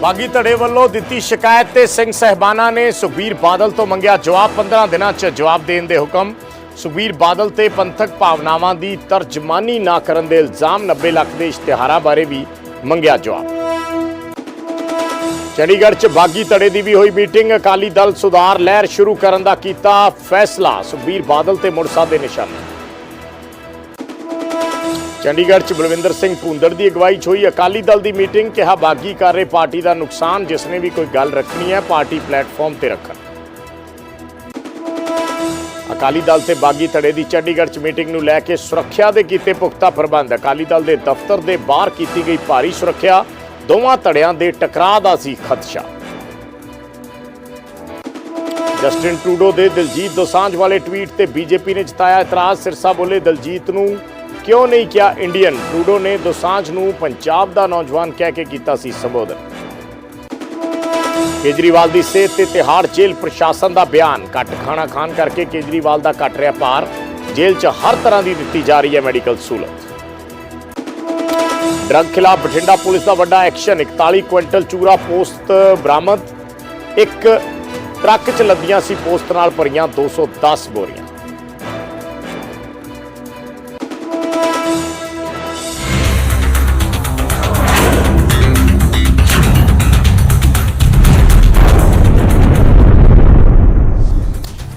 ਬਾਗੀ ਧੜੇ ਵੱਲੋਂ ਦਿੱਤੀ ਸ਼ਿਕਾਇਤ ਤੇ ਸਿੰਘ ਸਹਿਬਾਨਾ ਨੇ ਸੁਖਬੀਰ ਬਾਦਲ ਤੋਂ ਮੰਗਿਆ ਜਵਾਬ। 15 ਦਿਨਾਂ 'ਚ ਜਵਾਬ ਦੇਣ ਦੇ ਹੁਕਮ। ਸੁਖਬੀਰ ਬਾਦਲ ਤੇ ਪੰਥਕ ਭਾਵਨਾਵਾਂ ਦੀ ਤਰਜਮਾਨੀ ਨਾ ਕਰਨ ਦੇ ਇਲਜ਼ਾਮ 90 ਲੱਖ ਦੇ ਇਸ਼ਤਿਹਾਰਾਂ ਬਾਰੇ ਵੀ ਮੰਗਿਆ ਜਵਾਬ। ਚੰਡੀਗੜ੍ਹ 'ਚ ਬਾਗੀ ਧੜੇ ਦੀ ਵੀ ਹੋਈ ਮੀਟਿੰਗ। ਅਕਾਲੀ ਦਲ ਸੁਧਾਰ ਲਹਿਰ ਸ਼ੁਰੂ ਕਰਨ ਦਾ ਕੀਤਾ ਫੈਸਲਾ। ਸੁਖਬੀਰ ਬਾਦਲ ਤੇ ਮੁੜ ਦੇ ਨਿਸ਼ਾਨੇ। ਚੰਡੀਗੜ੍ਹ 'ਚ ਬਲਵਿੰਦਰ ਸਿੰਘ ਭੁੰਦੜ ਦੀ ਅਗਵਾਈ 'ਚ ਹੋਈ ਅਕਾਲੀ ਦਲ ਦੀ ਮੀਟਿੰਗ, ਕਿਹਾ ਬਾਗੀ ਕਰ ਰਹੇ ਪਾਰਟੀ ਦਾ ਨੁਕਸਾਨ ਜਿਸ ਨੇ ਵੀ ਕੋਈ ਗੱਲ ਰੱਖਣੀ ਹੈ, ਪਾਰਟੀ ਪਲੇਟਫਾਰਮ ਤੇ ਰੱਖਣ। ਅਕਾਲੀ ਦਲ ਤੇ ਬਾਗੀ ਧੜੇ ਦੀ ਚੰਡੀਗੜ੍ਹ 'ਚ ਮੀਟਿੰਗ ਨੂੰ ਲੈ ਕੇ ਸੁਰੱਖਿਆ ਦੇ ਕੀਤੇ ਪੁਖਤਾ ਪ੍ਰਬੰਧ। ਅਕਾਲੀ ਦਲ ਦੇ ਦਫ਼ਤਰ ਦੇ ਬਾਹਰ ਕੀਤੀ ਗਈ ਭਾਰੀ ਸੁਰੱਖਿਆ, ਦੋਵਾਂ ਧੜਿਆਂ ਦੇ ਟਕਰਾਅ ਦਾ ਸੀ ਖਦਸ਼ਾ। ਜਸਟਿਨ ਟਰੂਡੋ ਦੇ ਦਿਲਜੀਤ ਦੋਸਾਂਝ ਵਾਲੇ ਟਵੀਟ ਤੇ ਬੀਜੇਪੀ ਨੇ ਜਤਾਇਆ ਇਤਰਾਜ਼, ਸਿਰਸਾ ਬੋਲੇ, ਦਿਲਜੀਤ ਨੂੰ ਕਿਉਂ ਨਹੀਂ ਕਿਹਾ ਇੰਡੀਅਨ? ਟਰੂਡੋ ਨੇ ਦੋਸਾਂਝ ਨੂੰ ਪੰਜਾਬ ਦਾ ਨੌਜਵਾਨ ਕਹਿ ਕੇ ਕੀਤਾ ਸੀ ਸੰਬੋਧਨ। ਕੇਜਰੀਵਾਲ ਦੀ ਸਿਹਤ ਤੇ ਤਿਹਾੜ ਜੇਲ੍ਹ ਪ੍ਰਸ਼ਾਸਨ ਦਾ ਬਿਆਨ। ਘੱਟ ਖਾਣਾ ਖਾਣ ਕਰਕੇ ਕੇਜਰੀਵਾਲ ਦਾ ਘਟ ਰਿਹਾ ਭਾਰ। ਜੇਲ੍ਹ 'ਚ ਹਰ ਤਰ੍ਹਾਂ ਦੀ ਦਿੱਤੀ ਜਾ ਰਹੀ ਹੈ ਮੈਡੀਕਲ ਸਹੂਲਤ। ਡਰੱਗ ਖਿਲਾਫ ਬਠਿੰਡਾ ਪੁਲਿਸ ਦਾ ਵੱਡਾ ਐਕਸ਼ਨ। 41 ਕੁਇੰਟਲ ਚੂਰਾ ਪੋਸਤ ਬਰਾਮਦ। ਇੱਕ ਟਰੱਕ 'ਚ ਲੱਦੀਆਂ ਸੀ, ਪੋਸਤ ਨਾਲ ਭਰੀਆਂ 210 ਬੋਰੀਆਂ।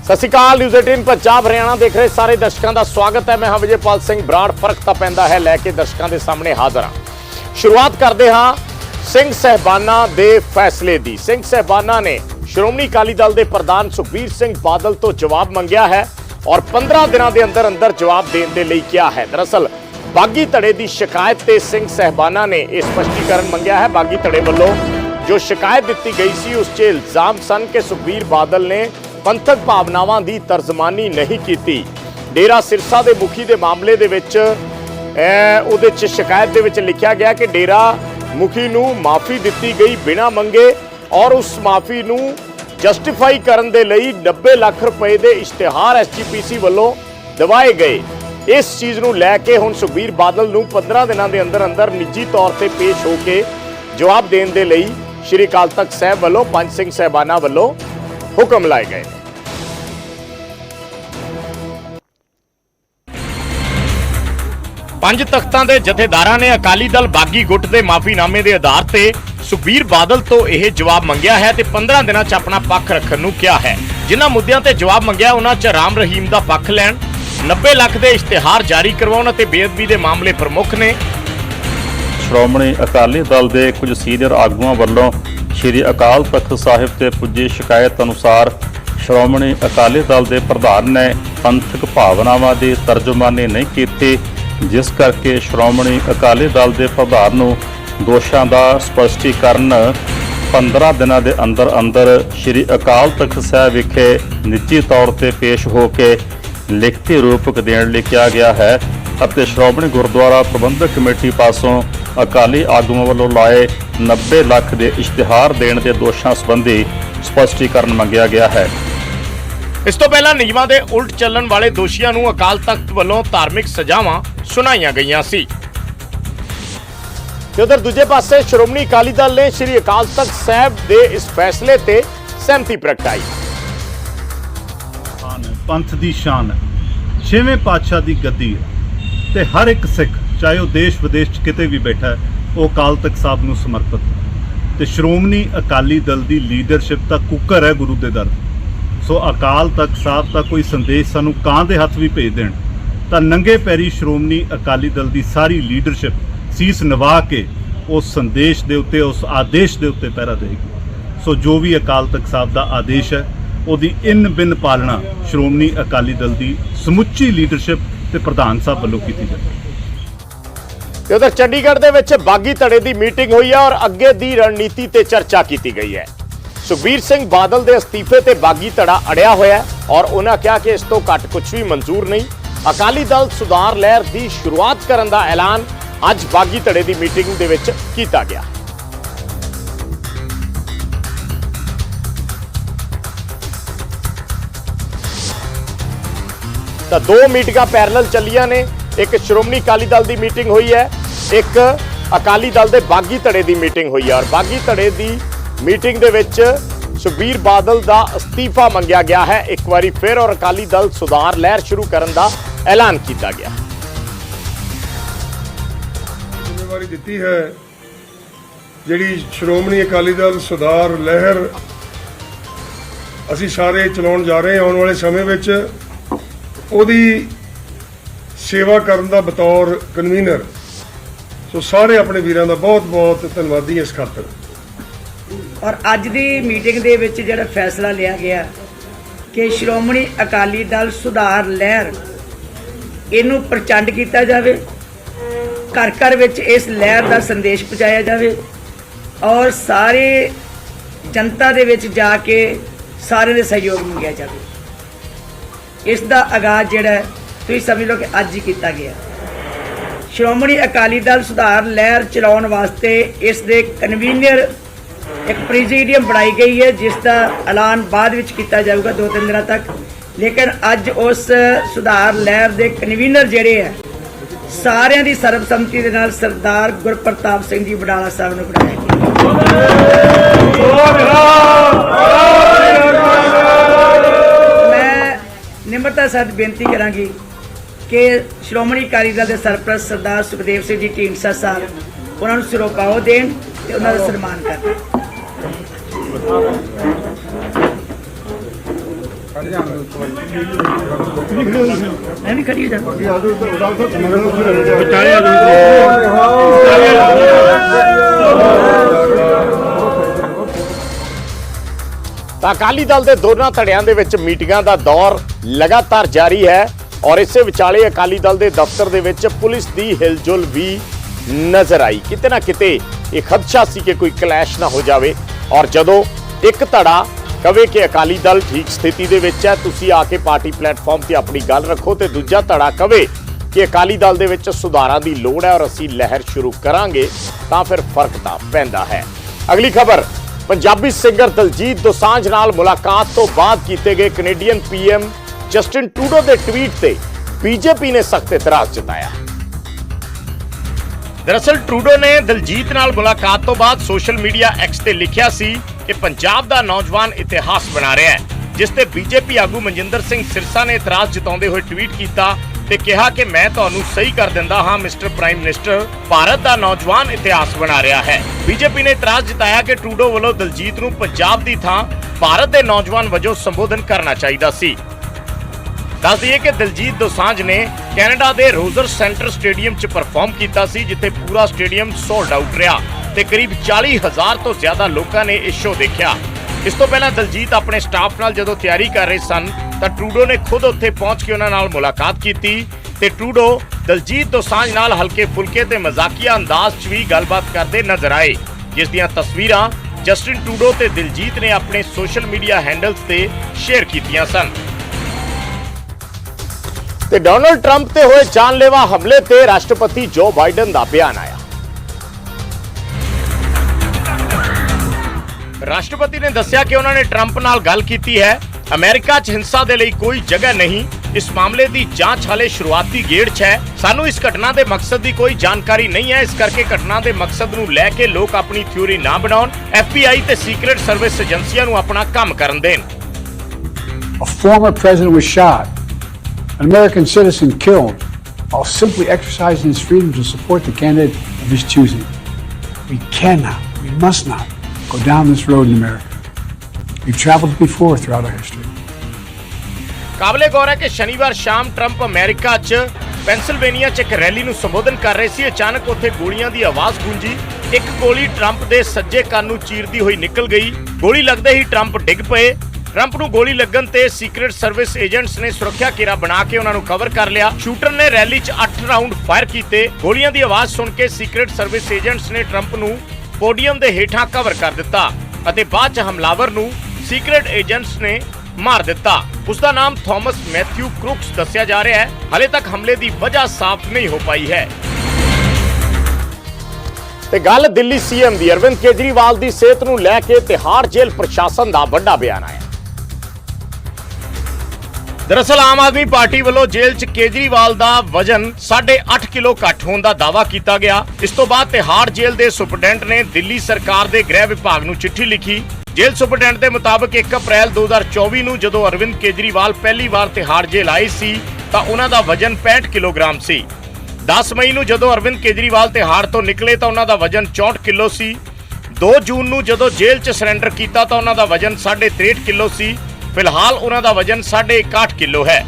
ਸਤਿ ਸ਼੍ਰੀ ਅਕਾਲ ਨਿਊਜ਼ 18 ਪੰਜਾਬ, ਹਰਿਆਣਾ ਦੇਖ ਰਹੇ ਸਾਰੇ ਦਰਸ਼ਕਾਂ ਦਾ ਸਵਾਗਤ ਹੈ। ਮੈਂ ਹਾਂ ਵਿਜੇਪਾਲ ਸਿੰਘ ਬਰਾੜ, ਫ਼ਰਕ ਤਾਂ ਪੈਂਦਾ ਹੈ, ਲੈ ਕੇ ਦਰਸ਼ਕਾਂ ਦੇ ਸਾਹਮਣੇ ਹਾਜ਼ਰ ਹਾਂ। ਸ਼ੁਰੂਆਤ ਕਰਦੇ ਹਾਂ ਸਿੰਘ ਸਹਿਬਾਨਾ ਦੇ ਫੈਸਲੇ ਦੀ। ਸਿੰਘ ਸਹਿਬਾਨਾ ਨੇ ਸ਼੍ਰੋਮਣੀ ਅਕਾਲੀ ਦਲ ਦੇ ਪ੍ਰਧਾਨ ਸੁਖਬੀਰ ਸਿੰਘ ਬਾਦਲ ਤੋਂ ਜਵਾਬ ਮੰਗਿਆ ਹੈ ਔਰ 15 ਦਿਨਾਂ ਦੇ ਅੰਦਰ ਅੰਦਰ ਜਵਾਬ ਦੇਣ ਦੇ ਲਈ ਕਿਹਾ ਹੈ। ਦਰਅਸਲ, ਬਾਗੀ ਧੜੇ ਦੀ ਸ਼ਿਕਾਇਤ ਤੇ ਸਿੰਘ ਸਹਿਬਾਨਾ ਨੇ ਇਹ ਸਪਸ਼ਟੀਕਰਨ ਮੰਗਿਆ ਹੈ। ਬਾਗੀ ਧੜੇ ਵੱਲੋਂ ਜੋ ਸ਼ਿਕਾਇਤ ਦਿੱਤੀ ਗਈ ਸੀ, ਉਸ 'ਚ ਇਲਜ਼ਾਮ ਸਨ ਕਿ ਸੁਖਬੀਰ ਬਾਦਲ ਨੇ ਪੰਥਕ ਭਾਵਨਾਵਾਂ ਦੀ ਤਰਜਮਾਨੀ ਨਹੀਂ ਕੀਤੀ। ਡੇਰਾ ਸਿਰਸਾ ਦੇ ਮੁਖੀ ਦੇ ਮਾਮਲੇ ਦੇ ਵਿੱਚ ਉਹਦੇ 'ਚ ਸ਼ਿਕਾਇਤ ਦੇ ਵਿੱਚ ਲਿਖਿਆ ਗਿਆ ਕਿ ਡੇਰਾ ਮੁਖੀ ਨੂੰ ਮਾਫੀ ਦਿੱਤੀ ਗਈ ਬਿਨਾਂ ਮੰਗੇ ਔਰ ਉਸ ਮਾਫੀ ਨੂੰ ਜਸਟੀਫਾਈ ਕਰਨ ਦੇ ਲਈ 90 ਲੱਖ ਰੁਪਏ ਦੇ ਇਸ਼ਤਿਹਾਰ ਐਸਜੀਪੀਸੀ ਵੱਲੋਂ ਦਿਵਾਏ ਗਏ। ਇਸ ਚੀਜ਼ ਨੂੰ ਲੈ ਕੇ ਹੁਣ ਸੁਖਬੀਰ ਬਾਦਲ ਨੂੰ 15 ਦਿਨਾਂ ਦੇ ਅੰਦਰ ਅੰਦਰ ਨਿੱਜੀ ਤੌਰ ਤੇ ਪੇਸ਼ ਹੋ ਕੇ ਜਵਾਬ ਦੇਣ ਦੇ ਲਈ ਸ਼੍ਰੀ ਅਕਾਲ ਤਖਤ ਸਾਹਿਬ ਵੱਲੋਂ, ਪੰਜ ਸਿੰਘ ਸਹਿਬਾਨਾ ਵੱਲੋਂ ਹੁਕਮ ਲਾਏ ਗਏ ਨੇ। ਪੰਜ ਤਖਤਾਂ ਦੇ ਜਥੇਦਾਰਾਂ ਨੇ ਅਕਾਲੀ ਦਲ ਬਾਗੀ ਗੁੱਟ ਦੇ ਮਾਫੀਨਾਮੇ ਦੇ ਆਧਾਰ ਤੇ ਸੁਖਬੀਰ ਬਾਦਲ ਤੋਂ ਇਹ ਜਵਾਬ ਮੰਗਿਆ ਹੈ ਤੇ 15 ਦਿਨਾਂ 'ਚ ਆਪਣਾ ਪੱਖ ਰੱਖਣ ਨੂੰ ਕਿਹਾ ਹੈ। ਜਿਨ੍ਹਾਂ ਮੁੱਦਿਆਂ ਤੇ ਜਵਾਬ ਮੰਗਿਆ, ਉਹਨਾਂ 'ਚ ਰਾਮ ਰਹੀਮ ਦਾ ਪੱਖ ਲੈਣ 90 ਲੱਖ ਦੇ ਇਸ਼ਤਿਹਾਰ ਜਾਰੀ ਕਰਵਾਉਣ ਅਤੇ ਬੇਅਦਬੀ ਦੇ ਮਾਮਲੇ ਪ੍ਰਮੁੱਖ ਨੇ। ਸ਼੍ਰੋਮਣੀ ਅਕਾਲੀ ਦਲ ਦੇ ਕੁਝ ਸੀਨੀਅਰ ਆਗੂਆਂ ਵੱਲੋਂ ਸ੍ਰੀ ਅਕਾਲ ਤਖਤ ਸਾਹਿਬ ਤੇ ਪੁੱਜੀ ਸ਼ਿਕਾਇਤ ਅਨੁਸਾਰ ਸ਼੍ਰੋਮਣੀ ਅਕਾਲੀ ਦਲ ਦੇ ਪ੍ਰਧਾਨ ਨੇ ਪੰਥਕ ਭਾਵਨਾਵਾਂ ਦੀ ਤਰਜਮਾਨੀ ਨਹੀਂ ਕੀਤੀ, ਜਿਸ ਕਰਕੇ ਸ਼੍ਰੋਮਣੀ ਅਕਾਲੀ ਦਲ ਦੇ ਪ੍ਰਧਾਨ ਨੂੰ ਦੋਸ਼ਾਂ ਦਾ ਸਪਸ਼ਟੀਕਰਨ 15 ਦਿਨਾਂ ਦੇ ਅੰਦਰ ਅੰਦਰ ਸ੍ਰੀ ਅਕਾਲ ਤਖਤ ਸਾਹਿਬ ਵਿਖੇ ਨਿੱਜੀ ਤੌਰ ਤੇ ਪੇਸ਼ ਹੋ ਕੇ ਲਿਖਤੀ ਰੂਪਕ ਦੇਣ ਲਈ ਕਿਹਾ ਗਿਆ ਹੈ ਅਤੇ ਸ਼੍ਰੋਮਣੀ ਗੁਰਦੁਆਰਾ ਪ੍ਰਬੰਧਕ ਕਮੇਟੀ ਪਾਸੋਂ ਅਕਾਲੀ ਆਗੂਆਂ ਵੱਲੋਂ ਲਾਏ 90 ਲੱਖ ਦੇ ਇਸ਼ਤਿਹਾਰ ਦੇਣ ਦੇ ਦੋਸ਼ਾਂ ਸੰਬੰਧੀ ਸਪਸ਼ਟੀਕਰਨ ਮੰਗਿਆ ਗਿਆ ਹੈ ਇਸ ਤੋਂ ਪਹਿਲਾਂ ਨਿਯਮਾਂ ਦੇ ਉਲਟ ਚੱਲਣ ਵਾਲੇ ਦੋਸ਼ੀਆਂ ਨੂੰ ਅਕਾਲ ਤਖਤ ਵੱਲੋਂ ਧਾਰਮਿਕ ਸਜ਼ਾਵਾਂ ਸੁਣਾਈਆਂ ਗਈਆਂ ਸੀ ਤੇ ਉਧਰ ਦੂਜੇ ਪਾਸੇ ਸ਼੍ਰੋਮਣੀ ਅਕਾਲੀ ਦਲ ਨੇ ਸ੍ਰੀ ਅਕਾਲ ਤਖਤ ਸਾਹਿਬ ਦੇ ਇਸ ਫੈਸਲੇ ਤੇ ਸਹਿਮਤੀ ਪ੍ਰਗਟਾਈ ਪੰਥ ਦੀ ਸ਼ਾਨ। ਛੇਵੇਂ ਪਾਤਸ਼ਾਹ ਦੀ ਗੱਦੀ ਹੈ ਤੇ ਹਰ ਇੱਕ ਸਿੱਖ ਚਾਹੇ ਉਹ ਦੇਸ਼ ਵਿਦੇਸ਼ 'ਚ ਕਿਤੇ ਵੀ ਬੈਠਾ ਉਹ ਅਕਾਲ ਤਖਤ ਸਾਹਿਬ ਨੂੰ ਸਮਰਪਿਤ ਹੈ। ਤੇ ਸ਼੍ਰੋਮਣੀ ਅਕਾਲੀ ਦਲ ਦੀ ਲੀਡਰਸ਼ਿਪ ਤਾਂ ਕੁੱਕਰ ਹੈ ਗੁਰੂ ਦੇ ਦਰ ਸੋ ਅਕਾਲ ਤਖਤ ਸਾਹਿਬ ਦਾ ਕੋਈ ਸੰਦੇਸ਼ ਸਾਨੂੰ ਕਾਂ ਦੇ ਹੱਥ ਵੀ ਭੇਜ ਦੇਣ। ਤਾਂ ਨੰਗੇ ਪੈਰੀ ਸ਼੍ਰੋਮਣੀ ਅਕਾਲੀ ਦਲ ਦੀ ਸਾਰੀ ਲੀਡਰਸ਼ਿਪ ਸੀਸ ਨਿਵਾ ਕੇ ਉਸ ਸੰਦੇਸ਼ ਦੇ ਉੱਤੇ, ਉਸ ਆਦੇਸ਼ ਦੇ ਉੱਤੇ ਪਹਿਰਾ ਦੇਗੀ ਸੋ ਜੋ ਵੀ ਅਕਾਲ ਤਖਤ ਸਾਹਿਬ ਦਾ ਆਦੇਸ਼ ਹੈ, ਉਹਦੀ ਇਨ ਬਿਨ ਪਾਲਣਾ ਸ਼੍ਰੋਮਣੀ ਅਕਾਲੀ ਦਲ ਦੀ ਸਮੁੱਚੀ ਲੀਡਰਸ਼ਿਪ ਤੇ ਪ੍ਰਧਾਨ ਸਾਹਿਬ ਵੱਲੋਂ ਕੀਤੀ ਜਾਵੇ ਤੇ ਉਧਰ ਚੰਡੀਗੜ੍ਹ ਦੇ ਵਿੱਚ ਬਾਗੀ ਧੜੇ ਦੀ ਮੀਟਿੰਗ ਹੋਈ ਹੈ ਔਰ ਅੱਗੇ ਦੀ ਰਣਨੀਤੀ ਤੇ ਚਰਚਾ ਕੀਤੀ ਗਈ ਹੈ। ਸੁਖਬੀਰ ਸਿੰਘ ਬਾਦਲ ਦੇ ਅਸਤੀਫੇ ਤੇ ਬਾਗੀ ਧੜਾ ਅੜਿਆ ਹੋਇਆ ਹੈ ਔਰ ਉਹਨਾਂ ਕਿਹਾ ਕਿ ਇਸ ਤੋਂ ਘੱਟ ਕੁਝ ਵੀ ਮਨਜ਼ੂਰ ਨਹੀਂ। ਅਕਾਲੀ ਦਲ ਸੁਧਾਰ ਲਹਿਰ ਦੀ ਸ਼ੁਰੂਆਤ ਕਰਨ ਦਾ ਐਲਾਨ ਅੱਜ ਬਾਗੀ ਧੜੇ ਦੀ ਮੀਟਿੰਗ ਦੇ ਵਿੱਚ ਕੀਤਾ ਗਿਆ। ਤਾਂ ਦੋ ਮੀਟਿੰਗਾਂ ਪੈਰਲਲ ਚੱਲੀਆਂ ਨੇ। ਇੱਕ ਸ਼੍ਰੋਮਣੀ ਅਕਾਲੀ ਦਲ ਦੀ ਮੀਟਿੰਗ ਹੋਈ ਹੈ, ਇੱਕ ਅਕਾਲੀ ਦਲ ਦੇ ਬਾਗੀ ਧੜੇ ਦੀ ਮੀਟਿੰਗ ਹੋਈ ਹੈ ਔਰ ਬਾਗੀ ਧੜੇ ਦੀ ਮੀਟਿੰਗ ਦੇ ਵਿੱਚ ਸੁਖਬੀਰ ਬਾਦਲ ਦਾ ਅਸਤੀਫਾ ਮੰਗਿਆ ਗਿਆ ਹੈ। ਇੱਕ ਵਾਰੀ ਫਿਰ ਔਰ ਅਕਾਲੀ ਦਲ ਸੁਧਾਰ ਲਹਿਰ ਸ਼ੁਰੂ ਕਰਨ ਦਾ ਐਲਾਨ ਕੀਤਾ ਗਿਆ। ਜ਼ਿੰਮੇਵਾਰੀ ਦਿੱਤੀ ਹੈ, ਜਿਹੜੀ ਸ਼੍ਰੋਮਣੀ ਅਕਾਲੀ ਦਲ ਸੁਧਾਰ ਲਹਿਰ ਅਸੀਂ ਸਾਰੇ ਚਲਾਉਣ ਜਾ ਰਹੇ ਹਾਂ ਆਉਣ ਵਾਲੇ ਸਮੇਂ ਵਿੱਚ, ਉਹਦੀ ਸੇਵਾ ਕਰਨ ਦਾ ਬਤੌਰ ਕਨਵੀਨਰ ਸੋ ਸਾਰੇ ਆਪਣੇ ਵੀਰਾਂ ਦਾ ਬਹੁਤ ਬਹੁਤ ਧੰਨਵਾਦੀ ਇਸ ਖਾਤਰ। ਔਰ ਅੱਜ ਦੀ ਮੀਟਿੰਗ ਦੇ ਵਿੱਚ ਜਿਹੜਾ ਫੈਸਲਾ ਲਿਆ ਗਿਆ ਕਿ ਸ਼੍ਰੋਮਣੀ ਅਕਾਲੀ ਦਲ ਸੁਧਾਰ ਲਹਿਰ ਇਹਨੂੰ ਪ੍ਰਚੰਡ ਕੀਤਾ ਜਾਵੇ, ਘਰ ਘਰ ਵਿੱਚ ਇਸ ਲਹਿਰ ਦਾ ਸੰਦੇਸ਼ ਪਹੁੰਚਾਇਆ ਜਾਵੇ ਔਰ ਸਾਰੇ ਜਨਤਾ ਦੇ ਵਿੱਚ ਜਾ ਕੇ ਸਾਰੇ ਦੇ ਸਹਿਯੋਗ ਮੰਗਿਆ ਜਾਵੇ। ਇਸ ਦਾ ਆਗਾਜ਼ ਜਿਹੜਾ ਤੁਸੀਂ ਸਮਝ ਲਓ ਕਿ ਅੱਜ ਹੀ ਕੀਤਾ ਗਿਆ। ਸ਼੍ਰੋਮਣੀ ਅਕਾਲੀ ਦਲ ਸੁਧਾਰ ਲਹਿਰ ਚਲਾਉਣ ਵਾਸਤੇ ਇਸ ਦੇ ਕਨਵੀਨਰ ਇੱਕ ਪ੍ਰੈਜ਼ੀਡੀਅਮ ਬਣਾਈ ਗਈ ਹੈ, ਜਿਸ ਦਾ ਐਲਾਨ ਬਾਅਦ ਵਿੱਚ ਕੀਤਾ ਜਾਊਗਾ ਦੋ ਤਿੰਨ ਦਿਨਾਂ ਤੱਕ। ਲੇਕਿਨ ਅੱਜ ਉਸ ਸੁਧਾਰ ਲਹਿਰ ਦੇ ਕਨਵੀਨਰ ਜਿਹੜੇ ਹੈ, ਸਾਰਿਆਂ ਦੀ ਸਰਬਸੰਮਤੀ ਦੇ ਨਾਲ ਸਰਦਾਰ ਗੁਰਪ੍ਰਤਾਪ ਸਿੰਘ ਜੀ ਬਡਾਲਾ ਸਾਹਿਬ ਨੂੰ ਬਣਾਇਆ ਗਿਆ। ਮੈਂ ਨਿਮਰਤਾ ਸਾਹਿਬ ਬੇਨਤੀ ਕਰਾਂਗੀ ਕਿ ਸ਼੍ਰੋਮਣੀ ਅਕਾਲੀ ਦਲ ਦੇ ਸਰਪ੍ਰਸਤ ਸਰਦਾਰ ਸੁਖਦੇਵ ਸਿੰਘ ਜੀ ਢੀਂਡਸਾ ਸਾਹਿਬ ਉਹਨਾਂ ਨੂੰ ਸਿਰੋਪਾਓ ਦੇਣ ਤੇ ਉਹਨਾਂ ਦਾ ਸਨਮਾਨ ਕਰਨ। ਮੈਂ ਵੀ ਖੜੀ ਹੋ ਜਾਵਾਂ। ਤਾਂ ਅਕਾਲੀ ਦਲ ਦੇ ਦੋਨਾਂ ਧੜਿਆਂ ਦੇ ਵਿੱਚ ਮੀਟਿੰਗਾਂ ਦਾ ਦੌਰ ਲਗਾਤਾਰ ਜਾਰੀ ਹੈ। ਔਰ ਇਸੇ ਵਿਚਾਲੇ ਅਕਾਲੀ ਦਲ ਦੇ ਦਫ਼ਤਰ ਦੇ ਵਿੱਚ ਪੁਲਿਸ ਦੀ ਹਿਲਜੁਲ ਵੀ ਨਜ਼ਰ ਆਈ। ਕਿਤੇ ਨਾ ਕਿਤੇ ਇਹ ਖਦਸ਼ਾ ਸੀ ਕਿ ਕੋਈ ਕਲੈਸ਼ ਨਾ ਹੋ ਜਾਵੇ। ਔਰ ਜਦੋਂ ਇੱਕ ਧੜਾ ਕਵੇ ਕਿ ਅਕਾਲੀ ਦਲ ਠੀਕ ਸਥਿਤੀ ਦੇ ਵਿੱਚ ਹੈ, ਤੁਸੀਂ ਆ ਕੇ ਪਾਰਟੀ ਪਲੇਟਫਾਰਮ ਤੇ ਆਪਣੀ ਗੱਲ ਰੱਖੋ ਤੇ ਦੂਜਾ ਧੜਾ ਕਵੇ ਕਿ ਅਕਾਲੀ ਦਲ ਦੇ ਵਿੱਚ ਸੁਧਾਰਾਂ ਦੀ ਲੋੜ ਹੈ ਔਰ ਅਸੀਂ ਲਹਿਰ ਸ਼ੁਰੂ ਕਰਾਂਗੇ, ਤਾਂ ਫਿਰ ਫ਼ਰਕ ਤਾਂ ਪੈਂਦਾ ਹੈ। ਅਗਲੀ ਖਬਰ, ਪੰਜਾਬੀ ਸਿੰਗਰ ਦਲਜੀਤ ਦੋਸਾਂਝ ਨਾਲ ਮੁਲਾਕਾਤ ਤੋਂ ਬਾਅਦ ਕੀਤੇ ਗਏ ਕੈਨੇਡੀਅਨ ਪੀਐਮ ਜਸਟਿਨ ਟਰੂਡੋ ਦੇ ਟਵੀਟ ਤੇ ਬੀਜੇਪੀ ਨੇ ਸਖਤ ਇਤਰਾਜ਼ ਜਤਾਇਆ। ਦਰਅਸਲ ਟਰੂਡੋ ਨੇ ਦਲਜੀਤ ਨਾਲ ਮੁਲਾਕਾਤ ਤੋਂ ਬਾਅਦ ਸੋਸ਼ਲ ਮੀਡੀਆ ਐਕਸ ਤੇ ਲਿਖਿਆ ਸੀ ਕਿ ਪੰਜਾਬ ਦਾ ਨੌਜਵਾਨ ਇਤਿਹਾਸ ਬਣਾ ਰਿਹਾ ਹੈ, ਜਿਸ ਤੇ ਬੀਜੇਪੀ ਆਗੂ ਮਨਜਿੰਦਰ ਸਿੰਘ ਸਿਰਸਾ ਨੇ ਇਤਰਾਜ਼ ਜਤਾਉਂਦੇ ਹੋਏ ਟਵੀਟ ਕੀਤਾ ਤੇ ਕਿਹਾ ਕਿ ਮੈਂ ਤੁਹਾਨੂੰ ਸਹੀ ਕਰ ਦਿੰਦਾ ਹਾਂ, ਮਿਸਟਰ ਪ੍ਰਾਈਮ ਮਿਨਿਸਟਰ। ਭਾਰਤ ਦਾ ਨੌਜਵਾਨ ਇਤਿਹਾਸ ਬਣਾ ਰਿਹਾ ਹੈ। ਬੀਜੇਪੀ ਨੇ ਇਤਰਾਜ਼ ਜਤਾਇਆ ਕਿ ਟਰੂਡੋ ਵੱਲੋਂ ਦਲਜੀਤ ਨੂੰ ਪੰਜਾਬ ਦੀ ਥਾਂ ਭਾਰਤ ਦੇ ਨੌਜਵਾਨ ਵਜੋਂ ਸੰਬੋਧਨ ਕਰਨਾ ਚਾਹੀਦਾ ਸੀ। ਦੱਸ ਦਈਏ ਕਿ ਦਿਲਜੀਤ ਦੋਸਾਂਝ ਨੇ ਕੈਨੇਡਾ ਦੇ ਰੋਜ਼ਰ ਸੈਂਟਰ ਸਟੇਡੀਅਮ 'ਚ ਪਰਫਾਰਮ ਕੀਤਾ ਸੀ, ਜਿੱਥੇ ਪੂਰਾ ਸਟੇਡੀਅਮ ਸੋਲਡ ਆਊਟ ਰਿਹਾ ਤੇ ਕਰੀਬ 40000 ਤੋਂ ਜ਼ਿਆਦਾ ਲੋਕਾਂ ਨੇ ਇਹ ਸ਼ੋਅ ਦੇਖਿਆ। ਇਸ ਤੋਂ ਪਹਿਲਾਂ ਦਿਲਜੀਤ ਆਪਣੇ ਸਟਾਫ ਨਾਲ ਜਦੋਂ ਤਿਆਰੀ ਕਰ ਰਹੇ ਸਨ, ਤਾਂ ਟਰੂਡੋ ਨੇ ਖੁਦ ਉੱਥੇ ਪਹੁੰਚ ਕੇ ਉਹਨਾਂ ਨਾਲ ਮੁਲਾਕਾਤ ਕੀਤੀ ਤੇ ਟਰੂਡੋ ਦਲਜੀਤ ਦੋਸਾਂਝ ਨਾਲ ਹਲਕੇ ਫੁਲਕੇ ਤੇ ਮਜ਼ਾਕੀਆ ਅੰਦਾਜ਼ 'ਚ ਵੀ ਗੱਲਬਾਤ ਕਰਦੇ ਨਜ਼ਰ ਆਏ, ਜਿਸ ਦੀਆਂ ਤਸਵੀਰਾਂ ਜਸਟਿਨ ਟਰੂਡੋ ਤੇ ਦਿਲਜੀਤ ਨੇ ਆਪਣੇ ਸੋਸ਼ਲ ਮੀਡੀਆ ਹੈਂਡਲਸ ਤੇ ਸ਼ੇਅਰ ਕੀਤੀਆਂ ਸਨ। ਤੇ ਡੋਨਲਡ ਟਰੰਪ ਤੇ ਹੋਏ ਜਾਨਲੇਵਾ ਹਮਲੇ ਤੇ ਰਾਸ਼ਟਰਪਤੀ ਜੋ ਬਾਈਡਨ ਦਾ ਬਿਆਨ ਆਇਆ। ਰਾਸ਼ਟਰਪਤੀ ਨੇ ਦੱਸਿਆ ਕਿ ਉਹਨਾਂ ਨੇ ਟਰੰਪ ਨਾਲ ਗੱਲ ਕੀਤੀ ਹੈ। ਅਮਰੀਕਾ 'ਚ ਹਿੰਸਾ ਦੇ ਲਈ ਕੋਈ ਜਗ੍ਹਾ ਨਹੀਂ। ਇਸ ਮਾਮਲੇ ਦੀ ਜਾਂਚ ਹਾਲੇ ਸ਼ੁਰੂਆਤੀ ਗੇੜ 'ਚ ਹੈ। ਸਾਨੂੰ ਇਸ ਘਟਨਾ ਦੇ ਮਕਸਦ ਦੀ ਕੋਈ ਜਾਣਕਾਰੀ ਨਹੀਂ ਹੈ। ਇਸ ਕਰਕੇ ਘਟਨਾ ਦੇ ਮਕਸਦ ਨੂੰ ਲੈ ਕੇ ਲੋਕ ਆਪਣੀ ਥਿਊਰੀ ਨਾ ਬਣਾਉਣ। FBI ਤੇ ਸੀਕ੍ਰੀਟ ਸਰਵਿਸ ਏਜੰਸੀਆਂ ਨੂੰ ਆਪਣਾ ਕੰਮ ਕਰਨ ਦੇਣ। A former president was shot, an American citizen killed, while simply exercising his freedom to support the candidate of his choosing. We cannot, we must not go down this road in America. We've traveled before throughout our history. ਕਾਬਲੇ ਗੌਰ ਹੈ ਕਿ ਸ਼ਨੀਵਾਰ ਸ਼ਾਮ Trump America 'ਚ Pennsylvania 'ਚ ਇੱਕ rally ਨੂੰ ਸੰਬੋਧਨ ਕਰ ਰਹੇ ਸੀ ਅਚਾਨਕ ਉੱਥੇ ਗੋਲੀਆਂ ਦੀ ਆਵਾਜ਼ ਗੂੰਜੀ ਇੱਕ ਗੋਲੀ ਟਰੰਪ ਦੇ ਸੱਜੇ ਕੰਨ ਨੂੰ ਚੀਰਦੀ ਹੋਈ ਨਿਕਲ ਗਈ ਗੋਲੀ ਲੱਗਦੇ ਹੀ ਟਰੰਪ ਡਿੱਗ ਪਏ ਟਰੰਪ ਨੂੰ ਗੋਲੀ ਲੱਗਣ ਤੇ ਸੀਕ੍ਰੀਟ ਸਰਵਿਸ ਏਜੰਟਸ ਨੇ ਸੁਰੱਖਿਆ ਘੇਰਾ ਬਣਾ ਕੇ ਉਹਨਾਂ ਨੂੰ ਕਵਰ ਕਰ ਲਿਆ। ਸ਼ੂਟਰ ਨੇ ਰੈਲੀ 'ਚ 8 ਰਾਉਂਡ ਫਾਇਰ ਕੀਤੇ। ਗੋਲੀਆਂ ਦੀ ਆਵਾਜ਼ ਸੁਣ ਕੇ ਸੀਕ੍ਰੀਟ ਸਰਵਿਸ ਏਜੰਟਸ ਨੇ ਟਰੰਪ ਨੂੰ ਪੋਡੀਅਮ ਦੇ ਹੇਠਾਂ ਕਵਰ ਕਰ ਦਿੱਤਾ ਅਤੇ ਬਾਅਦ 'ਚ ਹਮਲਾਵਰ ਨੂੰ ਸੀਕ੍ਰੀਟ ਏਜੰਟਸ ਨੇ ਮਾਰ ਦਿੱਤਾ। ਉਸ ਦਾ ਨਾਮ ਥਾਮਸ ਮੈਥਿਊ ਕ੍ਰੁਕਸ ਦੱਸਿਆ ਜਾ ਰਿਹਾ ਹੈ। ਹਲੇ ਤੱਕ ਹਮਲੇ ਦੀ ਵਜ੍ਹਾ ਸਾਫ਼ ਨਹੀਂ ਹੋ ਪਾਈ ਹੈ। ਤੇ ਗੱਲ ਦਿੱਲੀ ਸੀਐਮ ਦੀ, ਅਰਵਿੰਦ ਕੇਜਰੀਵਾਲ ਦੀ ਸਿਹਤ ਨੂੰ ਲੈ ਕੇ ਤਿਹਾੜ ਜੇਲ੍ਹ ਪ੍ਰਸ਼ਾਸਨ ਦਾ ਵੱਡਾ ਬਿਆਨ ਆਇਆ। ਦਰਅਸਲ ਆਮ ਆਦਮੀ ਪਾਰਟੀ ਵੱਲੋਂ ਜੇਲ੍ਹ 'ਚ ਕੇਜਰੀਵਾਲ ਦਾ ਵਜ਼ਨ 8.5 ਕਿਲੋ ਘੱਟ ਹੋਣ ਦਾ ਦਾਅਵਾ ਕੀਤਾ ਗਿਆ। ਇਸ ਤੋਂ ਬਾਅਦ ਤਿਹਾੜ ਜੇਲ੍ਹ ਦੇ ਸੁਪਰਡੈਂਟ ਨੇ ਦਿੱਲੀ ਸਰਕਾਰ ਦੇ ਗ੍ਰਹਿ ਵਿਭਾਗ ਨੂੰ ਚਿੱਠੀ ਲਿਖੀ। ਜੇਲ੍ਹ ਸੁਪਰਡੈਂਟ ਦੇ ਮੁਤਾਬਕ 1 ਅਪ੍ਰੈਲ 2024 ਨੂੰ ਜਦੋਂ ਅਰਵਿੰਦ ਕੇਜਰੀਵਾਲ ਪਹਿਲੀ ਵਾਰ ਤਿਹਾੜ ਜੇਲ੍ਹ ਆਏ ਸੀ, ਤਾਂ ਉਹਨਾਂ ਦਾ ਵਜ਼ਨ 65 ਕਿਲੋਗ੍ਰਾਮ ਸੀ। 10 ਮਈ ਨੂੰ ਜਦੋਂ ਅਰਵਿੰਦ ਕੇਜਰੀਵਾਲ ਤਿਹਾੜ ਤੋਂ ਨਿਕਲੇ ਤਾਂ ਉਹਨਾਂ ਦਾ ਵਜ਼ਨ 64 ਕਿਲੋ ਸੀ। 2 ਜੂਨ ਨੂੰ ਜਦੋਂ ਜੇਲ੍ਹ 'ਚ ਸਰੈਂਡਰ ਕੀਤਾ ਤਾਂ ਉਹਨਾਂ ਦਾ ਵਜ਼ਨ 63 ਕਿਲੋ ਸੀ। ਫਿਲਹਾਲ ਉਹਨਾਂ ਦਾ ਵਜ਼ਨ 61 ਕਿਲੋ ਹੈ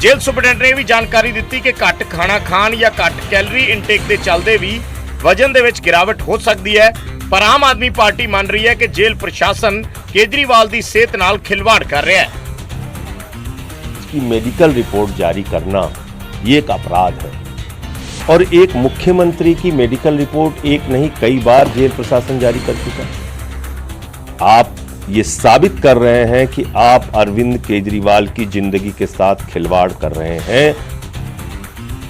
ਜੇਲ੍ਹ ਸੁਪਰਡੈਂਟ ਨੇ ਇਹ ਵੀ ਜਾਣਕਾਰੀ ਦਿੱਤੀ ਕਿ ਘੱਟ ਖਾਣਾ ਖਾਣ ਜਾਂ ਘੱਟ ਕੈਲਰੀ ਇਨਟੇਕ ਦੇ ਚੱਲਦੇ ਵੀ ਵਜ਼ਨ ਦੇ ਵਿੱਚ ਗਿਰਾਵਟ ਹੋ ਸਕਦੀ ਹੈ ਪਰ ਆਮ ਆਦਮੀ ਪਾਰਟੀ ਮੰਨ ਰਹੀ ਹੈ ਕਿ ਜੇਲ੍ਹ ਪ੍ਰਸ਼ਾਸਨ ਕੇਜਰੀਵਾਲ ਦੀ ਸਿਹਤ ਨਾਲ ਖਿਲਵਾੜ ਕਰ ਰਿਹਾ ਹੈ की मेडिकल रिपोर्ट जारी करना ये एक अपराध है और एक मुख्यमंत्री की मेडिकल रिपोर्ट एक नहीं कई बार जेल प्रशासन जारी कर चुका है आप ये साबित कर रहे हैं कि आप अरविंद केजरीवाल की जिंदगी के साथ खिलवाड़ कर रहे हैं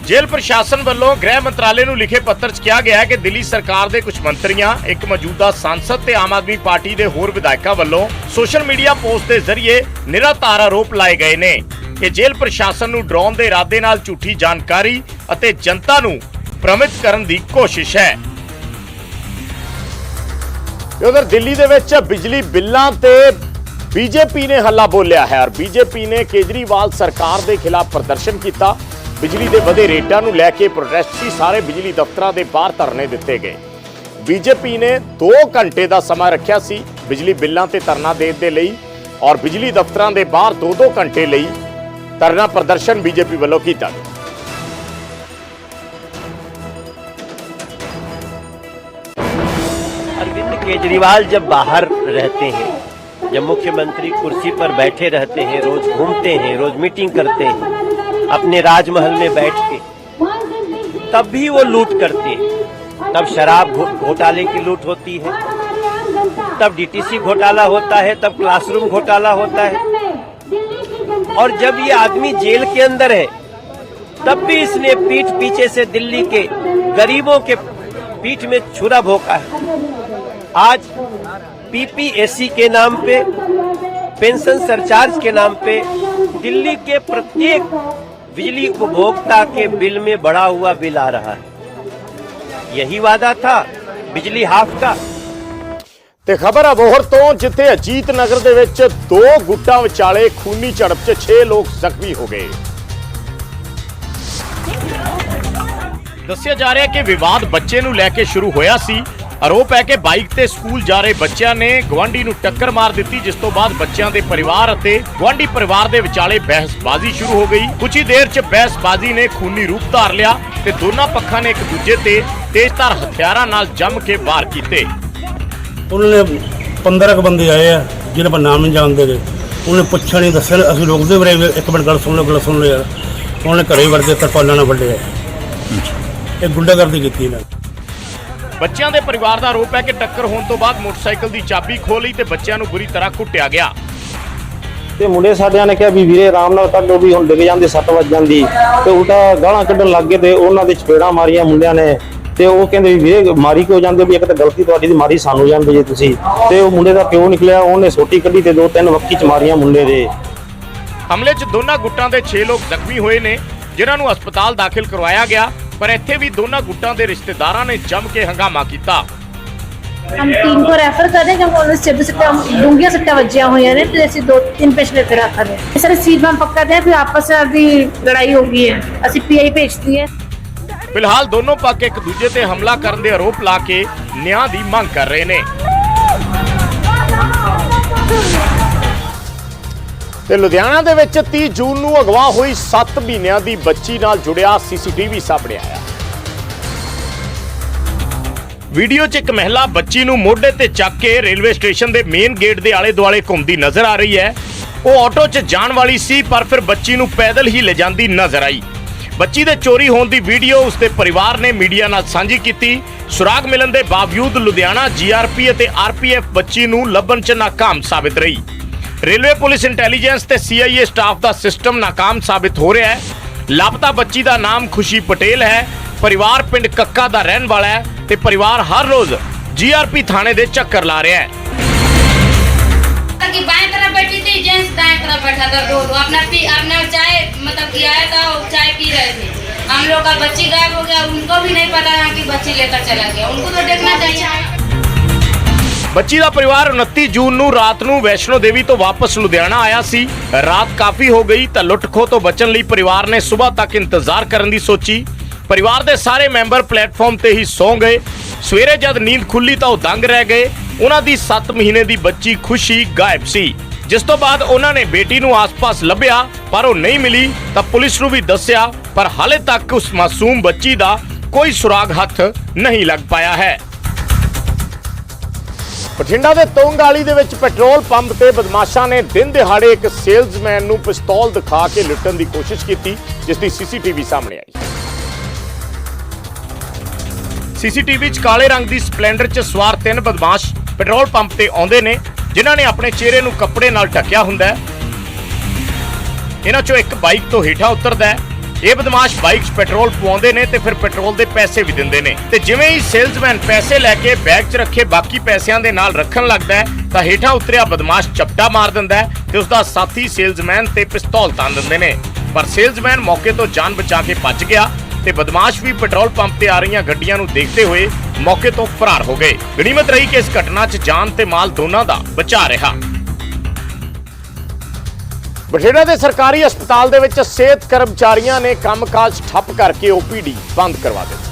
ਜੇਲ੍ਹ ਪ੍ਰਸ਼ਾਸਨ ਵੱਲੋਂ ਗ੍ਰਹਿ ਮੰਤਰਾਲੇ ਨੂੰ ਲਿਖੇ ਪੱਤਰ 'ਚ ਕਿਹਾ ਗਿਆ ਹੈ ਕਿ ਦਿੱਲੀ ਸਰਕਾਰ ਦੇ ਕੁਝ ਮੰਤਰੀਆਂ ਇੱਕ ਮੌਜੂਦਾ ਸੰਸਦ ਤੇ ਆਮ ਆਦਮੀ ਪਾਰਟੀ ਦੇ ਹੋਰ ਵਿਧਾਇਕਾਂ ਵੱਲੋਂ ਸੋਸ਼ਲ ਮੀਡੀਆ ਪੋਸਟ ਦੇ ਜ਼ਰੀਏ ਨਿਰਾਧਾਰ ਆਰੋਪ ਲਾਏ ਗਏ ਨੇ ਕਿ ਜੇਲ੍ਹ ਪ੍ਰਸ਼ਾਸਨ ਨੂੰ ਡਰਾਉਣ ਦੇ ਇਰਾਦੇ ਨਾਲ ਝੂਠੀ ਜਾਣਕਾਰੀ ਅਤੇ ਜਨਤਾ ਨੂੰ ਭ੍ਰਮਿਤ ਕਰਨ ਦੀ ਕੋਸ਼ਿਸ਼ ਹੈ ਉਧਰ ਦਿੱਲੀ ਦੇ ਵਿੱਚ ਬਿਜਲੀ ਬਿੱਲਾਂ ਤੇ ਬੀਜੇਪੀ ਨੇ ਹੱਲਾ ਬੋਲਿਆ ਹੈ ਔਰ ਬੀਜੇਪੀ ਨੇ ਕੇਜਰੀਵਾਲ ਸਰਕਾਰ ਦੇ ਖਿਲਾਫ ਪ੍ਰਦਰਸ਼ਨ ਕੀਤਾ। ਬਿਜਲੀ ਦੇ ਵਧੇ ਰੇਟਾਂ ਨੂੰ ਲੈ ਕੇ ਪ੍ਰੋਟੈਸਟ ਸੀ, ਸਾਰੇ ਬਿਜਲੀ ਦਫ਼ਤਰਾਂ ਦੇ ਬਾਹਰ ਧਰਨੇ ਦਿੱਤੇ ਗਏ। ਬੀਜੇਪੀ ਨੇ 2 ਘੰਟੇ ਦਾ ਸਮਾਂ ਰੱਖਿਆ ਸੀ ਬਿਜਲੀ ਬਿੱਲਾਂ ਤੇ ਧਰਨਾ ਦੇਣ ਦੇ ਲਈ ਔਰ ਬਿਜਲੀ ਦਫ਼ਤਰਾਂ ਦੇ ਬਾਹਰ 2-2 ਘੰਟੇ ਲਈ ਧਰਨਾ ਪ੍ਰਦਰਸ਼ਨ ਬੀਜੇਪੀ ਵੱਲੋਂ ਕੀਤਾ ਗਿਆ। अरविंद केजरीवाल जब बाहर रहते हैं, जब मुख्यमंत्री कुर्सी पर बैठे रहते हैं, रोज घूमते हैं, रोज मीटिंग करते हैं, अपने राजमहल में बैठ के, तब भी वो लूट करते हैं। तब शराब घोटाले की लूट होती है, तब डीटीसी घोटाला होता है, तब क्लासरूम घोटाला होता है। और जब ये आदमी जेल के अंदर है, तब भी इसने पीठ पीछे से दिल्ली के गरीबों के पीठ में छुरा भोंका है आज पीपीएससी के नाम पे पेंशन सरचार्ज के नाम पे दिल्ली के प्रत्येक बिजली उपभोक्ता के बिल में बढ़ा हुआ बिल आ रहा है यही वादा था बिजली हाफ का ਤੇ ਖਬਰ ਅਬੋਹਰ ਤੋਂ ਜਿੱਥੇ ਅਜੀਤ ਨਗਰ ਦੇ ਵਿੱਚ ਦੋ ਗੁੱਟਾਂ ਵਿਚਾਲੇ ਖੂਨੀ ਝੜਪ 'ਚ 6 ਲੋਕ ਜ਼ਖਮੀ ਹੋ ਗਏ ਦੱਸਿਆ ਜਾ ਰਿਹਾ ਕਿ ਵਿਵਾਦ ਬੱਚੇ ਨੂੰ ਲੈ ਕੇ ਸ਼ੁਰੂ ਹੋਇਆ ਸੀ। ਆਰੋਪ ਹੈ ਕਿ ਬਾਈਕ ਤੇ ਸਕੂਲ ਜਾ ਰਹੇ ਬੱਚਿਆਂ ਨੇ ਗਵਾਂਢੀ ਨੂੰ ਟੱਕਰ ਮਾਰ ਦਿੱਤੀ ਜਿਸ ਤੋਂ ਬਾਅਦ ਬੱਚਿਆਂ ਦੇ ਪਰਿਵਾਰ ਅਤੇ ਗਵਾਂਢੀ ਪਰਿਵਾਰ ਦੇ ਵਿਚਾਲੇ ਬਹਿਸਬਾਜ਼ੀ ਸ਼ੁਰੂ ਹੋ ਗਈ। ਕੁਝ ਹੀ ਦੇਰ 'ਚ ਬਹਿਸਬਾਜ਼ੀ ਨੇ ਖੂਨੀ ਰੂਪ ਧਾਰ ਲਿਆ ਤੇ ਦੋਨਾਂ ਪੱਖਾਂ ਨੇ ਇੱਕ ਦੂਜੇ ਤੇ ਤੇਜ਼ਧਾਰ ਹਥਿਆਰਾਂ ਨਾਲ ਜੰਮ ਕੇ ਵਾਰ ਕੀਤੇ। ਉਹਨਾਂ ਨੇ 15 ਕੁ ਬੰਦੇ ਆਏ ਆ ਜਿਹਨਾਂ ਪਰ ਨਾਮ ਨਹੀਂ ਜਾਣਦੇ ਗੇ। ਉਹਨੇ ਪੁੱਛਿਆ ਨਹੀਂ ਦੱਸਿਆ ਨੀ, ਅਸੀਂ ਰੁਕਦੇ ਵੀ ਰਹੇ ਇੱਕ ਮਿੰਟ ਗੱਲ ਸੁਣ ਲਓ ਗੱਲ ਸੁਣ ਲਓ ਯਾਰ। ਉਹਨੇ ਘਰੇ ਵੜਦੇ ਤਰਪਾਲਾਂ ਨਾਲ ਵੱਡੇ ਇਹ ਗੁੰਡਾਗਰਦੀ ਕੀਤੀ ਇਹਨਾਂ ਨੇ। ਬੱਚਿਆਂ ਦੇ ਪਰਿਵਾਰ ਦਾ ਆਰੋਪ ਹੈ ਕਿ ਟੱਕਰ ਹੋਣ ਤੋਂ ਬਾਅਦ ਮੋਟਰਸਾਈਕਲ ਦੀ ਚਾਬੀ ਖੋਹ ਲਈ ਤੇ ਬੱਚਿਆਂ ਨੂੰ ਬੁਰੀ ਤਰ੍ਹਾਂ ਕੁੱਟਿਆ ਗਿਆ। ਤੇ ਮੁੰਡੇ ਸਾਡਿਆਂ ਨੇ ਕਿਹਾ ਵੀ ਵੀਰੇ ਆਰਾਮ ਨਾਲ ਕੱਢੋ ਵੀ ਹੁਣ ਡਿੱਗ ਜਾਂਦੇ 7 ਵੱਜ ਜਾਂਦੀ। ਤੇ ਉਲਟਾ ਗਾਲਾਂ ਕੱਢਣ ਲੱਗ ਗਏ ਤੇ ਉਹਨਾਂ ਦੇ ਚਪੇੜਾਂ ਮਾਰੀਆਂ ਮੁੰਡਿਆਂ ਨੇ। ਤੇ ਉਹ ਕਹਿੰਦੇ ਵੀ ਵੀਰੇ ਮਾਰੀ ਕਿਉਂ ਜਾਂਦੇ ਵੀ ਇੱਕ ਤਾਂ ਗਲਤੀ ਤੁਹਾਡੀ ਦੀ ਮਾਰੀ ਸਾਨੂੰ ਜਾਂਦੇ ਜੇ ਤੁਸੀਂ। ਤੇ ਉਹ ਮੁੰਡੇ ਦਾ ਪਿਓ ਨਿਕਲਿਆ ਉਹਨੇ ਸੋਟੀ ਕੱਢੀ ਤੇ ਦੋ ਤਿੰਨ ਵੱਕੀ ਚ ਮਾਰੀਆਂ ਮੁੰਡੇ ਦੇ। ਹਮਲੇ 'ਚ ਦੋਨਾਂ ਗੁੱਟਾਂ ਦੇ 6 ਲੋਕ ਜ਼ਖਮੀ ਹੋਏ ਨੇ ਜਿਨ੍ਹਾਂ ਨੂੰ ਹਸਪਤਾਲ ਦਾਖਲ ਕਰਵਾਇਆ ਗਿਆ। ਪਰ ਇੱਥੇ ਵੀ ਦੋਨਾਂ ਗੁੱਟਾਂ ਦੇ ਰਿਸ਼ਤੇਦਾਰਾਂ ਨੇ ਜੰਮ ਕੇ ਹੰਗਾਮਾ ਕੀਤਾ हम तीन को रेफर कर रहे हैं जब उन्हें सिद्ध सट्टा डूंगिया सट्टा बजिया हुई है तो ऐसे दो तीन पेशेंट लेकर रखा है सर सीट में पक्का है फिर आपस में अभी लड़ाई हो गई है असि पीआई भेजती है ਫਿਲਹਾਲ ਦੋਨੋਂ ਪੱਖ ਇੱਕ ਦੂਜੇ ਤੇ ਹਮਲਾ ਕਰਨ ਦੇ ਆਰੋਪ ਲਾ ਕੇ ਨਿਆਂ ਦੀ ਮੰਗ ਕਰ ਰਹੇ ਨੇ ਤੇ ਲੁਧਿਆਣਾ ਦੇ ਵਿੱਚ 30 ਜੂਨ ਨੂੰ ਅਗਵਾ ਹੋਈ 7 ਮਹੀਨਿਆਂ ਦੀ ਬੱਚੀ ਨਾਲ ਜੁੜਿਆ ਸੀਸੀਟੀਵੀ ਸਾਹਮਣੇ ਆਇਆ। ਵੀਡੀਓ 'ਚ ਇੱਕ ਮਹਿਲਾ ਬੱਚੀ ਨੂੰ ਮੋਢੇ ਤੇ ਚੱਕ ਕੇ ਰੇਲਵੇ ਸਟੇਸ਼ਨ ਦੇ ਮੇਨ ਗੇਟ ਦੇ ਆਲੇ ਦੁਆਲੇ ਘੁੰਮਦੀ ਨਜ਼ਰ ਆ ਰਹੀ ਹੈ। ਉਹ ਆਟੋ 'ਚ ਜਾਣ ਵਾਲੀ ਸੀ, ਪਰ ਫਿਰ ਬੱਚੀ ਨੂੰ ਪੈਦਲ ਹੀ ਲੈ ਨਜ਼ਰ ਆਈ। ਬੱਚੀ ਦੇ ਚੋਰੀ ਹੋਣ ਦੀ ਵੀਡੀਓ ਉਸਦੇ ਪਰਿਵਾਰ ਨੇ ਮੀਡੀਆ ਨਾਲ ਸਾਂਝੀ ਕੀਤੀ। ਸੁਰਾਗ ਮਿਲਣ ਦੇ ਬਾਵਜੂਦ ਲੁਧਿਆਣਾ ਜੀਆਰਪੀ ਅਤੇ ਆਰਪੀਐਫ ਬੱਚੀ ਨੂੰ ਲੱਭਣ 'ਚ ਨਾਕਾਮ ਸਾਬਿਤ ਰਹੀ। ਰੇਲਵੇ ਪੁਲਿਸ ਇੰਟੈਲੀਜੈਂਸ ਤੇ ਸੀਆਈਏ ਸਟਾਫ ਦਾ ਸਿਸਟਮ ਨਾਕਾਮ ਸਾਬਿਤ ਹੋ ਰਿਹਾ ਹੈ ਲਾਪਤਾ ਬੱਚੀ ਦਾ ਨਾਮ ਖੁਸ਼ੀ ਪਟੇਲ ਹੈ ਪਰਿਵਾਰ ਪਿੰਡ ਕੱਕਾ ਦਾ ਰਹਿਣ ਵਾਲਾ ਹੈ ਤੇ ਪਰਿਵਾਰ ਹਰ ਰੋਜ਼ ਜੀਆਰਪੀ ਥਾਣੇ ਦੇ ਚੱਕਰ ਲਾ ਰਿਹਾ ਹੈ की बाएं तरफ बैठी थी विजिलेंस दाएं तरफ बैठा था दो दो अपना पी अपना चाय मतलब कि आया था और चाय पी रहे थे हम लोग का बच्ची गायब हो गया उनको भी नहीं पता था कि बच्ची लेकर चला गया उनको तो देखना चाहिए ਬੱਚੀ ਦਾ ਪਰਿਵਾਰ 29 ਜੂਨ ਨੂੰ ਰਾਤ ਨੂੰ ਵੈਸ਼ਨੋ ਦੇਵੀ ਤੋਂ ਵਾਪਸ ਲੁਧਿਆਣਾ ਆਇਆ ਸੀ। ਰਾਤ ਕਾਫੀ ਹੋ ਗਈ ਤਾਂ ਲੁੱਟਖੋ ਤੋਂ ਬਚਣ ਲਈ ਪਰਿਵਾਰ ਨੇ ਸਵੇਰ ਤੱਕ ਇੰਤਜ਼ਾਰ ਕਰਨ ਦੀ ਸੋਚੀ। ਪਰਿਵਾਰ ਦੇ ਸਾਰੇ ਮੈਂਬਰ ਪਲੇਟਫਾਰਮ ਤੇ ਹੀ ਸੌਂ ਗਏ। ਸਵੇਰੇ ਜਦ ਨੀਂਦ ਖੁੱਲੀ ਤਾਂ ਉਹ ਦੰਗ ਰਹਿ ਗਏ। ਉਹਨਾਂ ਦੀ 7 ਮਹੀਨੇ ਦੀ ਬੱਚੀ ਖੁਸ਼ੀ ਗਾਇਬ ਸੀ। ਜਿਸ ਤੋਂ ਬਾਅਦ ਉਹਨਾਂ ਨੇ ਬੇਟੀ ਨੂੰ ਆਸ-ਪਾਸ ਲੱਭਿਆ, ਪਰ ਉਹ ਨਹੀਂ ਮਿਲੀ ਤਾਂ ਪੁਲਿਸ ਨੂੰ ਵੀ ਦੱਸਿਆ, ਪਰ ਹਾਲੇ ਤੱਕ ਉਸ ਮਾਸੂਮ ਬੱਚੀ ਦਾ ਕੋਈ ਸੁਰਾਗ ਹੱਥ ਨਹੀਂ ਲੱਗ ਪਾਇਆ ਹੈ। ਬਠਿੰਡਾ ਦੇ ਤੋਂਗਾਲੀ ਦੇ ਵਿੱਚ ਪੈਟਰੋਲ ਪੰਪ ਤੇ ਬਦਮਾਸ਼ਾਂ ਨੇ ਦਿਨ ਦਿਹਾੜੇ ਇੱਕ ਸੇਲਜ਼ਮੈਨ ਨੂੰ ਪਿਸਤੌਲ ਦਿਖਾ ਕੇ ਲੁੱਟਣ ਦੀ ਕੋਸ਼ਿਸ਼ ਕੀਤੀ, ਜਿਸ ਦੀ ਸੀਸੀਟੀਵੀ ਸਾਹਮਣੇ ਆਈ। ਸੀਸੀਟੀਵੀ 'ਚ ਕਾਲੇ ਰੰਗ ਦੀ ਸਪਲੈਂਡਰ 'ਚ ਸਵਾਰ ਤਿੰਨ ਬਦਮਾਸ਼ ਪੈਟਰੋਲ ਪੰਪ ਤੇ ਆਉਂਦੇ ਨੇ, ਜਿਨ੍ਹਾਂ ਨੇ ਆਪਣੇ ਚਿਹਰੇ ਨੂੰ ਕੱਪੜੇ ਨਾਲ ਢੱਕਿਆ ਹੁੰਦਾ ਹੈ। ਇਹਨਾਂ 'ਚੋਂ ਇੱਕ ਬਾਈਕ ਤੋਂ ਹੇਠਾਂ ਉਤਰਦਾ ਹੈ। ਇਹ ਬਦਮਾਸ਼ ਬਾਈਕ 'ਚ ਪੈਟਰੋਲ ਪਵਾਉਂਦੇ ਨੇ ਤੇ ਫਿਰ ਪੈਟਰੋਲ ਦੇ ਪੈਸੇ ਵੀ ਦਿੰਦੇ ਨੇ। ਤੇ ਜਿਵੇਂ ਹੀ ਸੇਲਜ਼ਮੈਨ ਪੈਸੇ ਲੈ ਕੇ ਬੈਗ 'ਚ ਰੱਖੇ ਬਾਕੀ ਪੈਸਿਆਂ ਦੇ ਨਾਲ ਰੱਖਣ ਲੱਗਦਾ ਹੈ, ਤਾਂ ਹੇਠਾਂ ਉਤਰਿਆ ਬਦਮਾਸ਼ ਚਪਟਾ ਮਾਰ ਦਿੰਦਾ ਹੈ ਤੇ ਉਸ ਦਾ ਸਾਥੀ ਸੇਲਜ਼ਮੈਨ ਤੇ ਪਿਸਤੌਲ ਤਾਨ ਦਿੰਦੇ ਨੇ। ਪਰ ਸੇਲਜ਼ਮੈਨ ਮੌਕੇ ਤੋਂ ਜਾਨ ਬਚਾ ਕੇ ਭੱਜ ਗਿਆ ਤੇ ਬਦਮਾਸ਼ ਵੀ ਪੈਟਰੋਲ ਪੰਪ ਤੇ ਆ ਰਹੀਆਂ ਗੱਡੀਆਂ ਨੂੰ ਦੇਖਦੇ ਹੋਏ ਮੌਕੇ ਤੋਂ ਫਰਾਰ ਹੋ ਗਏ। ਗਣੀਮਤ ਰਹੀ ਕਿ ਇਸ ਘਟਨਾ 'ਚ ਜਾਨ ਤੇ ਮਾਲ ਦੋਨਾਂ ਦਾ ਬਚਾ ਰਿਹਾ। ਬਠਿੰਡਾ ਦੇ ਸਰਕਾਰੀ ਹਸਪਤਾਲ ਦੇ ਵਿੱਚ ਸਿਹਤ ਕਰਮਚਾਰੀਆਂ ਨੇ ਕੰਮਕਾਜ ਠੱਪ ਕਰਕੇ ਓਪੀਡੀ ਬੰਦ ਕਰਵਾ ਦਿੱਤੀ।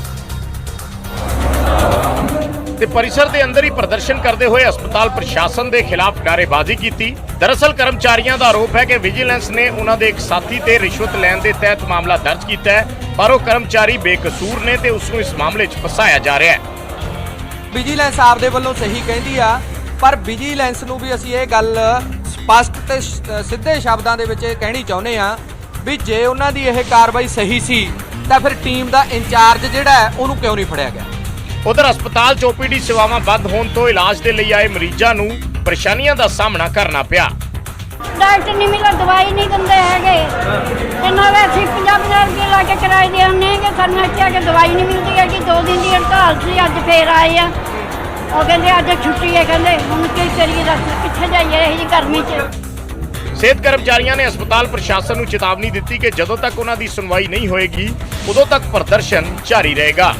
ਤੇ ਪਰਿਸਰ ਦੇ ਅੰਦਰ ਹੀ ਪ੍ਰਦਰਸ਼ਨ ਕਰਦੇ ਹੋਏ ਹਸਪਤਾਲ ਪ੍ਰਸ਼ਾਸਨ ਦੇ ਖਿਲਾਫ ਨਾਅਰੇਬਾਜ਼ੀ ਕੀਤੀ। ਦਰਅਸਲ ਕਰਮਚਾਰੀਆਂ ਦਾ ਆਰੋਪ ਹੈ ਕਿ ਵਿਜੀਲੈਂਸ ਨੇ ਉਹਨਾਂ ਦੇ ਇੱਕ ਸਾਥੀ ਤੇ ਰਿਸ਼ਵਤ ਲੈਣ ਦੇ ਤਹਿਤ ਮਾਮਲਾ ਦਰਜ ਕੀਤਾ ਹੈ, ਪਰ ਉਹ ਕਰਮਚਾਰੀ ਬੇਕਸੂਰ ਨੇ ਤੇ ਉਸ ਨੂੰ ਇਸ ਮਾਮਲੇ 'ਚ ਫਸਾਇਆ ਜਾ ਰਿਹਾ ਹੈ। ਵਿਜੀਲੈਂਸ ਆਪਦੇ ਵੱਲੋਂ ਸਹੀ ਕਹਿੰਦੀ ਆ, ਪਰ ਵਿਜੀਲੈਂਸ ਨੂੰ ਵੀ ਅਸੀਂ ਇਹ ਗੱਲ ਸਪਸ਼ਟ ਤੇ ਸਿੱਧੇ ਸ਼ਬਦਾਂ ਦੇ ਵਿੱਚ ਇਹ ਕਹਿਣੀ ਚਾਹੁੰਦੇ ਆ ਵੀ ਜੇ ਉਹਨਾਂ ਦੀ ਇਹ ਕਾਰਵਾਈ ਸਹੀ ਸੀ ਤਾਂ ਫਿਰ ਟੀਮ ਦਾ ਇੰਚਾਰਜ ਜਿਹੜਾ ਹੈ ਉਹਨੂੰ ਕਿਉਂ ਨਹੀਂ ਫੜਿਆ ਗਿਆ? ਉਧਰ ਹਸਪਤਾਲ 'ਚ ਓਪੀਡੀ ਸੇਵਾਵਾਂ ਬੰਦ ਹੋਣ ਤੋਂ ਇਲਾਜ ਦੇ ਲਈ ਆਏ ਮਰੀਜ਼ਾਂ ਨੂੰ ਪਰੇਸ਼ਾਨੀਆਂ ਦਾ ਸਾਹਮਣਾ ਕਰਨਾ ਪਿਆ। ਡਾਕਟਰ ਨਹੀਂ ਮਿਲਦਾ ਦਵਾਈ ਨਹੀਂ ਦਿੰਦੇ ਹੈਗੇ। ਇਹਨਾਂ ਦੇ ਅਸੀਂ 50 ਪੰਜਾਹ ਰੁਪਏ ਲਾ ਕੇ ਕਿਰਾਏ ਦੇ ਆਉਂਦੇ ਕਿ ਸਾਨੂੰ ਇੱਥੇ ਆ ਕੇ ਦਵਾਈ ਨਹੀਂ ਮਿਲਦੀ ਹੈਗੀ। ਦੋ ਦਿਨ ਦੀ ਹੜਤਾਲ ਸੀ ਅੱਜ ਫੇਰ ਆਏ ਆ। ਉਹ ਕਹਿੰਦੇ ਅੱਜ ਛੁੱਟੀ ਹੈ ਕਹਿੰਦੇ। ਕਰੀਏ ਦੱਸ ਕਿੱਥੇ ਜਾਈਏ, ਇਹ ਜੀ ਗਰਮੀ 'ਚ। ਸਿਹਤ ਕਰਮਚਾਰੀਆਂ ਨੇ ਹਸਪਤਾਲ ਪ੍ਰਸ਼ਾਸਨ ਨੂੰ ਚੇਤਾਵਨੀ ਦਿੱਤੀ ਕਿ ਜਦੋਂ ਤੱਕ ਉਹਨਾਂ ਦੀ ਸੁਣਵਾਈ ਨਹੀਂ ਹੋਏਗੀ, ਉਦੋਂ ਤੱਕ ਪ੍ਰਦਰਸ਼ਨ ਜਾਰੀ ਰਹੇਗਾ।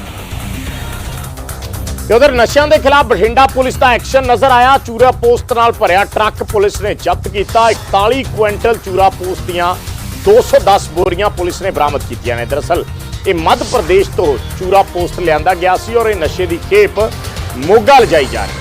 ਤੇ ਉਧਰ ਨਸ਼ਿਆਂ ਦੇ ਖਿਲਾਫ ਬਠਿੰਡਾ ਪੁਲਿਸ ਦਾ ਐਕਸ਼ਨ ਨਜ਼ਰ ਆਇਆ। ਚੂਰਾ ਪੋਸਟ ਨਾਲ ਭਰਿਆ ਟਰੱਕ ਪੁਲਿਸ ਨੇ ਜ਼ਬਤ ਕੀਤਾ। 41 ਕੁਇੰਟਲ ਚੂਰਾ ਪੋਸਟ ਦੀਆਂ 210 ਬੋਰੀਆਂ ਪੁਲਿਸ ਨੇ ਬਰਾਮਦ ਕੀਤੀਆਂ ਨੇ। ਦਰਅਸਲ, ਇਹ ਮੱਧ ਪ੍ਰਦੇਸ਼ ਤੋਂ ਚੂਰਾ ਪੋਸਟ ਲਿਆਂਦਾ ਗਿਆ ਸੀ ਔਰ ਇਹ ਨਸ਼ੇ ਦੀ ਖੇਪ ਮੋਗਾ ਲਿਜਾਈ ਜਾ ਰਹੀ